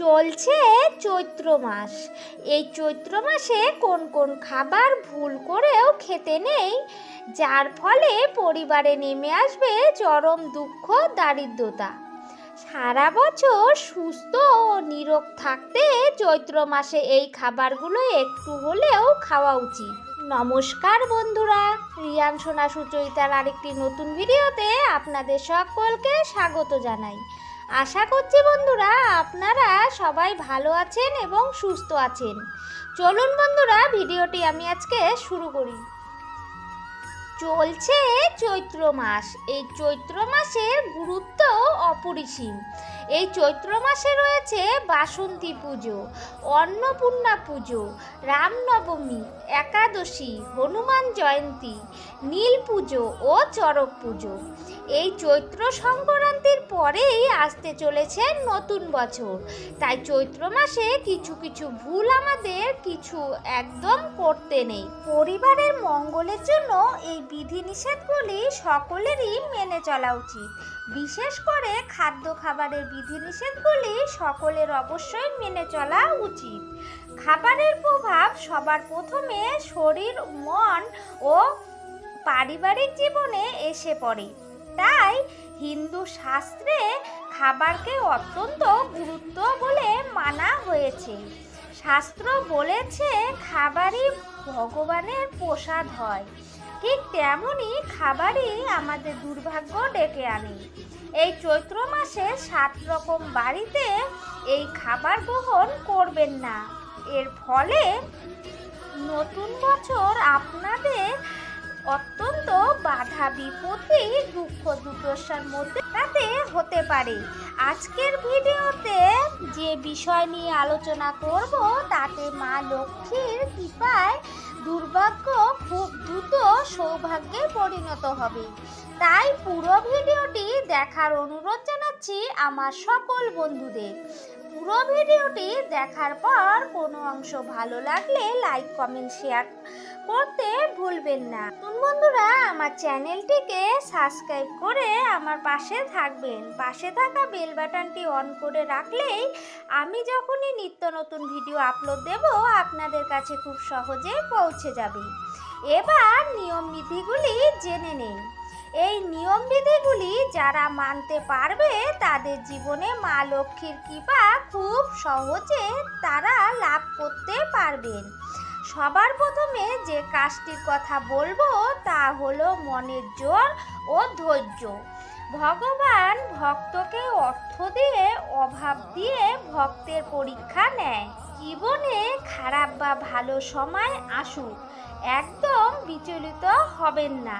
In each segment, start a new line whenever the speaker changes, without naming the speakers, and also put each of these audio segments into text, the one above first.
চলছে চৈত্র মাস। এই চৈত্র মাসে কোন কোন খাবার ভুল করেও খেতে নেই, যার ফলে পরিবারে নেমে আসবে চরম দুঃখ, দারিদ্রতা। সারা বছর সুস্থ ও নিরোগ থাকতে চৈত্র মাসে এই খাবারগুলো একটু হলেও খাওয়া উচিত। নমস্কার বন্ধুরা, রিয়ান সোনা সুচরিতার আরেকটি নতুন ভিডিওতে আপনাদের সকলকে স্বাগত জানাই। আশা করছি বন্ধুরা আপনারা সবাই ভালো আছেন এবং সুস্থ আছেন। চলুন বন্ধুরা, ভিডিওটি আমি আজকে শুরু করি। চলছে চৈত্র মাস। এই চৈত্র মাসের গুরুত্ব অপরিসীম। এই চৈত্র মাসে রয়েছে বাসন্তী পুজো, অন্নপূর্ণা পুজো, রামনবমী, একাদশী, হনুমান জয়ন্তী নীল পুজো ও চড়ক পুজো। এই চৈত্র সংক্রান্তির পরেই আসতে চলেছে নতুন বছর। তাই চৈত্র মাসে কিছু কিছু ভুল আমাদের কিছু একদম করতে নেই। পরিবারের মঙ্গলের জন্য এই বিধিনিষেধগুলি সকলেরই মেনে চলা উচিত। বিশেষ করে খাদ্য খাবারের বিধিনিষেধগুলি সকলের অবশ্যই মেনে চলা উচিত। খাবারের প্রভাব সবার প্রথমে শরীর, মন ও পারিবারিক জীবনে এসে পড়ে। তাই হিন্দু শাস্ত্রে খাবারকে অত্যন্ত গুরুত্ব বলে মানা হয়েছে। শাস্ত্র বলেছে, খাবারই ভগবানের প্রসাদ হয়। ঠিক তেমনই খাবারই আমাদের দুর্ভাগ্য ডেকে আনে। এই চৈত্র মাসে সাত রকম বাড়িতে এই খাবার গ্রহণ করবেন না। এর ফলে নতুন বছর আপনাদের অত্যন্ত বাধা বিপত্তি দুঃখ দুর্দশার মধ্যে তাতে হতে পারে। আজকের ভিডিওতে যে বিষয় নিয়ে আলোচনা করব, তাতে মা লক্ষ্মীর কৃপায় দুর্ভাগ্য খুব দ্রুত সৌভাগ্যে পরিণত হবে। তাই পুরো ভিডিওটি দেখার অনুরোধ জানাচ্ছি আমার সকল বন্ধুদের। পুরো ভিডিওটি দেখার পর কোনো অংশ ভালো লাগলে লাইক, কমেন্ট, শেয়ার করতে ভুলবেন না। বন্ধুরা, আমার চ্যানেলটিকে সাবস্ক্রাইব করে আমার পাশে থাকবেন। পাশে থাকা বেল বাটনটি অন করে রাখলেই আমি যখনই নিত্য নতুন ভিডিও আপলোড দেব, আপনাদের কাছে খুব সহজে পৌঁছে যাবে। এবার নিয়ম বিধিগুলি জেনে নেই এই নিয়ম বিধিগুলি যারা মানতে পারবে, তাদের জীবনে মা লক্ষ্মীর কৃপা খুব সহজে তারা লাভ করতে পারবেন। সবার প্রথমে যে কাজটির কথা বলব তা হলো মনের জোর ও ধৈর্য। ভগবান ভক্তকে অর্থ দিয়ে, অভাব দিয়ে ভক্তের পরীক্ষা নেয়। জীবনে খারাপ বা ভালো সময় আসুক, একদম বিচলিত হবেন না।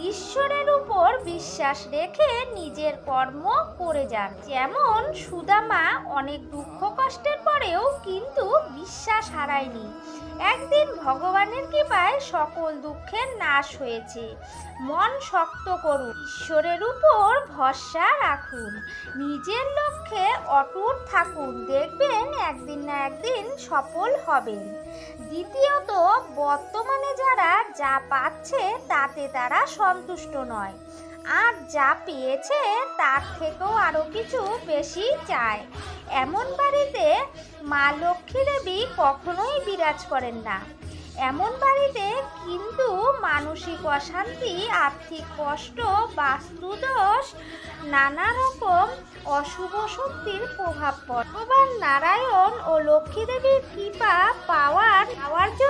ঈশ্বরের উপর বিশ্বাস রেখে নিজের কর্ম করে যান। যেমন সুদামা অনেক দুঃখ কষ্টের পরেও কিন্তু বিশ্বাস হারায়নি। একদিন ভগবানের কৃপায় সকল দুঃখের নাশ হয়েছে। মন শক্ত করুন, ঈশ্বরের উপর ভরসা রাখুন, নিজের লক্ষ্যে অটুট থাকুন, দেখবেন একদিন না একদিন সফল হবেন। দ্বিতীয়ত, বর্তমানে যারা যা পাচ্ছে তাতে তারা সন্তুষ্ট নয়। আর যা পেয়েছে, তার থেকেও আরও কিছু বেশি চায়। এমন বাড়িতে মা লক্ষ্মী দেবী কখনোই বিরাজ করেন না। এমন বাড়িতে কিন্তু মানসিক অশান্তি, আর্থিক কষ্ট, বাস্তুদোষ নানা রকম অশুভ শক্তির প্রভাব পড়ে। ভগবান নারায়ণ ও লক্ষ্মী দেবীর কৃপা পাওয়ার পাওয়ার জন্য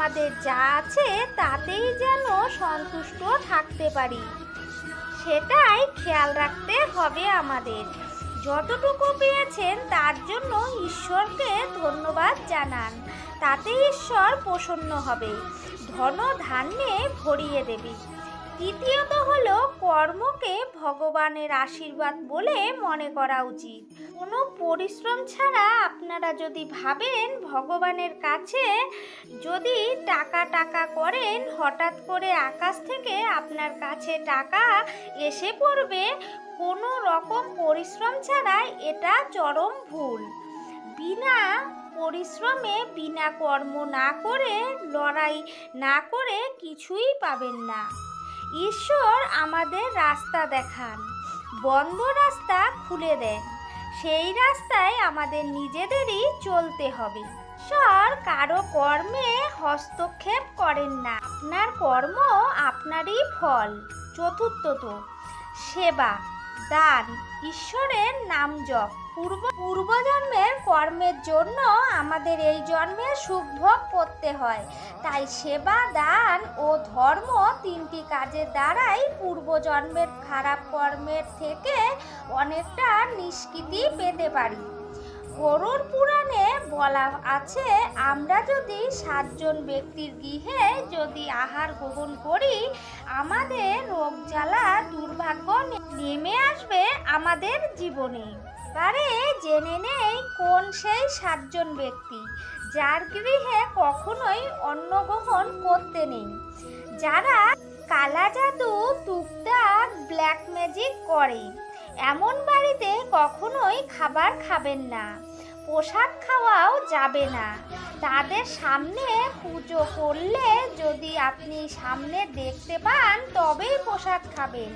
আমাদের যা আছে তাতেই যেন সন্তুষ্ট থাকতে পারি। সেটাই খেয়াল রাখতে হবে আমাদের। যতটুকু পেয়েছেন তার জন্য ঈশ্বরকে ধন্যবাদ জানান। তাতে ঈশ্বর প্রসন্ন হবে। ধন ধান্যে ভরিয়ে দেবে। তৃতীয়ত হলো কর্মকে ভগবানের আশীর্বাদ বলে মনে করা উচিত। কোনো পরিশ্রম ছাড়া আপনারা যদি ভাবেন ভগবানের কাছে যদি টাকা টাকা করেন, হঠাৎ করে আকাশ থেকে আপনার কাছে টাকা এসে পড়বে, কোনো রকম পরিশ্রম ছাড়াই এটা চরম ভুল। বিনা পরিশ্রমে, বিনা কর্ম না করে, লড়াই না করে কিছুই পাবেন না। ঈশ্বর আমাদের রাস্তা দেখান, বন্ধ রাস্তা খুলে দেন, সেই রাস্তায় আমাদের নিজেদেরই চলতে হবে। ঈশ্বর কারও কর্মে হস্তক্ষেপ করেন না, আপনার কর্ম আপনারই ফল। চতুর্থত, সেবা, দান, ঈশ্বরের নাম জপ। পূর্ব পূর্বজন্মের কর্মের জন্য আমাদের এই জন্মে সুখ ভোগ করতে হয়। তাই সেবা, দান ও ধর্ম তিনটি কাজের দ্বারাই পূর্বজন্মের খারাপ কর্মের থেকে অনেকটা নিষ্কৃতি পেতে পারি। গরুর পুরাণে বলা আছে, আমরা যদি সাতজন ব্যক্তির গৃহে যদি আহার গ্রহণ করি, আমাদের রোগ জ্বালা দুর্ভাগ্য নেমে আসবে আমাদের জীবনে। এবারে জেনে নেই কোন সেই সাতজন ব্যক্তি, যার গৃহে কখনোই অন্ন গ্রহণ করতে নেই। যারা কালা জাদু টুকটাক ব্ল্যাক ম্যাজিক করে, এমন বাড়িতে কখনোই খাবার খাবেন না, প্রসাদ খাওয়াও যাবে না। তাদের সামনে পুজো করলে যদি আপনি সামনে দেখতে পান, তবেই প্রসাদ খাবেন,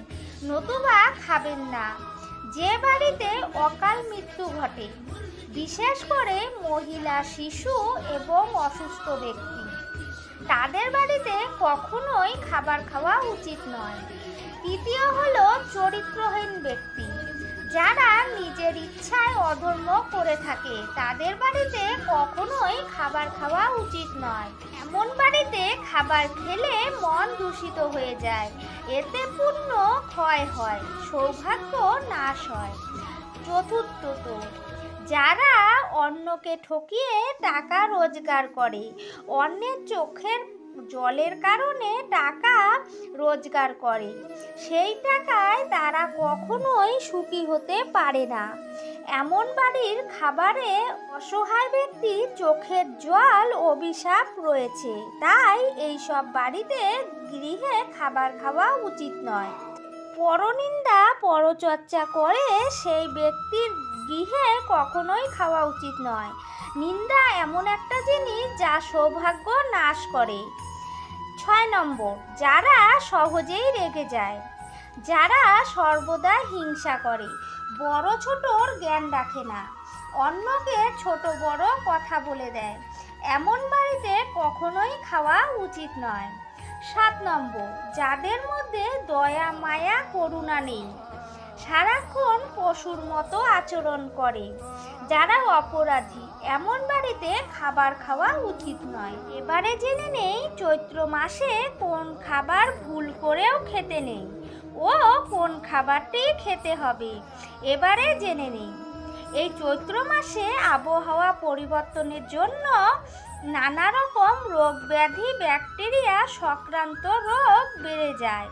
নতুবা খাবেন না। যে বাড়িতে অকাল মৃত্যু ঘটে, বিশেষ করে মহিলা, শিশু এবং অসুস্থ ব্যক্তি, তাদের বাড়িতে কখনোই খাবার খাওয়া উচিত নয়। তৃতীয় হলো চরিত্রহীন ব্যক্তি, যারা নিজের ইচ্ছায় অধর্ম করে থাকে, তাদের বাড়িতে কখনোই খাবার খাওয়া উচিত নয়। এমন বাড়িতে খাবার খেলে মন দূষিত হয়ে যায়। এতে পুণ্য ক্ষয় হয়, সৌভাগ্য নাশ হয়। চতুর্থত, যারা অন্যকে ঠকিয়ে টাকা রোজগার করে, অন্যের চোখের জলের কারণে টাকা রোজগার করে। সেই টাকায় তারা কখনোই সুখী হতে পারে না। এমন বাড়ির খাবারে অসহায় ব্যক্তি চোখের জল, অভিশাপ রয়েছে। তাই এই সব বাড়িতে গৃহে খাবার খাওয়া উচিত নয়। পরনিন্দা পরচর্চা করে সেই ব্যক্তির গৃহে কখনোই খাওয়া উচিত নয়। নিন্দা এমন একটা জিনিস যা সৌভাগ্য নাশ করে। ছয় নম্বর, যারা সহজেই রেগে যায়। যারা সর্বদা হিংসা করে, বড় ছোটর জ্ঞান রাখে না। অন্যকে ছোট বড় কথা বলে দেয়। এমন বাড়িতে কখনোই খাওয়া উচিত নয়। সাত নম্বর, যাদের মধ্যে দয়া, মায়া, করুণা নেই। সারাক্ষণ পশুর মতো আচরণ করে। যারা অপরাধী, এমন বাড়িতে খাবার খাওয়া উচিত নয়। এবারে জেনে নেই চৈত্র মাসে কোন খাবার ভুল করেও খেতে নেই। ও কোন খাবারটি খেতে হবে? এবারে জেনে নেই। এই চৈত্র মাসে আবহাওয়া পরিবর্তনের জন্য নানা রকম রোগ ব্যাধি, ব্যাকটেরিয়া সংক্রান্ত রোগ বেড়ে যায়।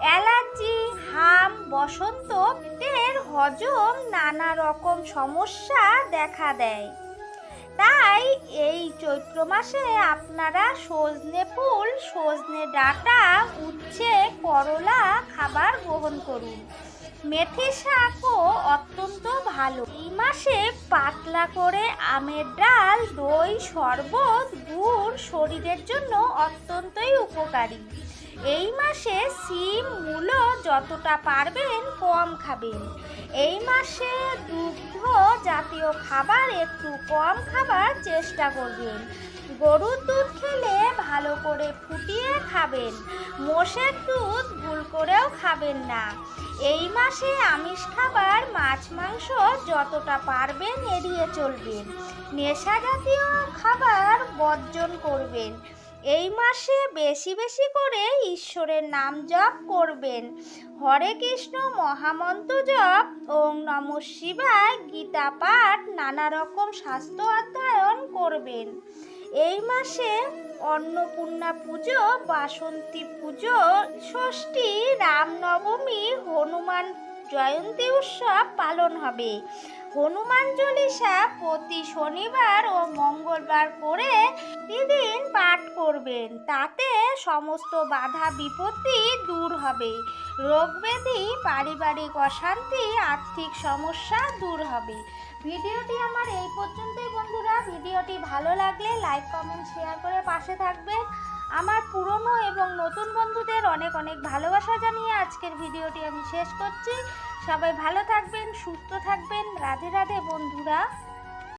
অ্যালার্জি, হাম, বসন্ত পেটের হজম নানা রকম সমস্যা দেখা দেয়। তাই এই চৈত্র মাসে আপনারা সজনে ফুল, সজনে ডাঁটা, উচ্ছে, করলা খাবার গ্রহণ করুন। মেথি শাকও অত্যন্ত ভালো। এই মাসে পাতলা করে আমের ডাল, দই, শরবত গুড় শরীরের জন্য অত্যন্তই উপকারী। এই মাসে সিম মূলো যতটা পারবেন কম খাবেন। এই মাসে দুগ্ধ জাতীয় খাবার একটু কম খাবার চেষ্টা করবেন। গরুর দুধ খেলে ভালো করে ফুটিয়ে খাবেন। মোষের দুধ ভুল করেও খাবেন না। এই মাসে আমিষ খাবার, মাছ, মাংস যতটা পারবেন এড়িয়ে চলবেন। নেশা জাতীয় খাবার বর্জন করবেন। এই মাসে বেশি বেশি করে ঈশ্বরের নাম জপ করবেন। হরে কৃষ্ণ, মহামন্ত্র জপ, ওম নম শিবায় গীতা পাঠ, নানা রকম স্বাস্থ্য অধ্যয়ন করবেন। এই মাসে অন্নপূর্ণা পুজো, বাসন্তী পুজো, ষষ্ঠী, রামনবমী, হনুমান জয়ন্তী উৎসব পালন হবে। হনুমান চল্লিশা প্রতি শনিবার ও মঙ্গলবার করে প্রতিদিন পাঠ করবেন। তাতে সমস্ত বাধা বিপত্তি দূর হবে। রোগ ব্যাধি, পারিবারিক অশান্তি, আর্থিক সমস্যা দূর হবে। ভিডিওটি আমার এই পর্যন্তই, বন্ধুরা। ভিডিওটি ভালো লাগলে লাইক, কমেন্ট, শেয়ার করে পাশে থাকবে আমার পুরনো এবং নতুন বন্ধুদের অনেক অনেক ভালোবাসা জানিয়ে আজকের ভিডিওটি আমি শেষ করছি। সবাই ভালো থাকবেন, সুস্থ থাকবেন। রাধে রাধে বন্ধুরা।